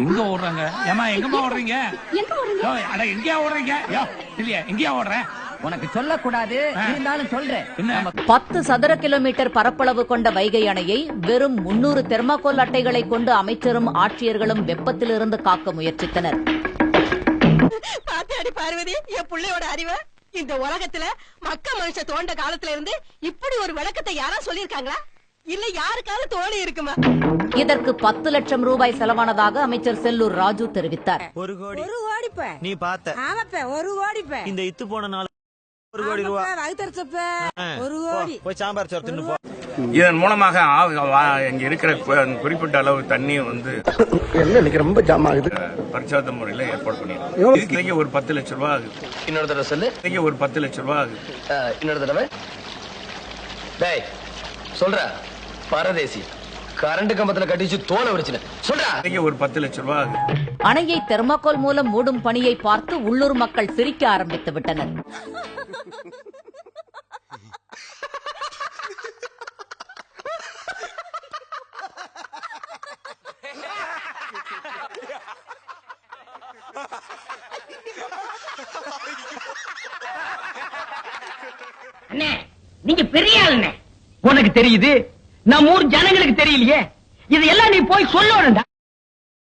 எங்க ஓடுறாங்க? ஏமா எங்கம்மா ஓடுறீங்க? எங்க ஓடுறீங்க? யோ, அட எங்கயா ஓடுறீங்க? இல்லையா எங்கயா ஓடுறேன் உனக்கு சொல்லக்கூடாது. இருந்தாலும் சொல்றேன் பத்து சதுர கிலோமீட்டர் பரப்பளவு கொண்ட வைகை அணையை வெறும் முன்னூறு தெர்மாக்கோல் அட்டைகளை கொண்டு அமைச்சரும் ஆட்சியர்களும் வெப்பத்திலிருந்து காக்க முயற்சித்தனர். பாத்தியாடி பார்வதி என் புள்ளையோட அறிவை. இந்த உலகத்துல மக்க மனுஷ தோண்ட காலத்துல இருந்து இப்படி ஒரு விளக்கத்தை யாரா சொல்லிருக்காங்களா இல்ல யாருக்காவது தோணி இருக்குமா? இதற்கு பத்து லட்சம் ரூபாய் செலவானதாக அமைச்சர் செல்லூர் ராஜு தெரிவித்தார். ஒரு கோடி. ஒரு ஓடிப்ப நீ பார்த்த. ஆமாப்ப ஒரு ஓடிப்ப இந்த இத்து போன நாள் ஒரு கோடி ரூபா. வகுத்தரிச்சப்ப ஒரு ஓடி போய் சாம்பார் சோறு தின்னு போ இதன் மூலமாக இங்க இருக்கிற குறிப்பிட்ட அளவு தண்ணி வந்து என்ன இன்னைக்கு ரொம்ப ஜாம் ஆகுது. பரிசாத முறையில ஏற்பாடு இன்னைக்கு ஒரு பத்து லட்சம் ரூபாய் ஆகுது. இன்னொரு தடவை சொல்லு. ஒரு பத்து லட்சம் ரூபாய் ஆகுது. இன்னொரு தடவை. டேய் சொல்ற. பரதேசி. கரண்ட் கம்பத்துல கட்டிச்சு தோலை உரிச்சுன சொல்றா. ஒரு பத்து லட்சம் ரூபாய் அணையை தெர்மாக்கோல் மூலம் மூடும் பணியை பார்த்து உள்ளூர் மக்கள் சிரிக்க ஆரம்பித்து விட்டனர். அண்ணே நீங்க பெரிய ஆளுண்ணே. உனக்கு தெரியுது நம்ம ஊர் ஜனங்களுக்கு தெரியலையே. இதையெல்லாம் நீ போய் சொல்லணும்டா.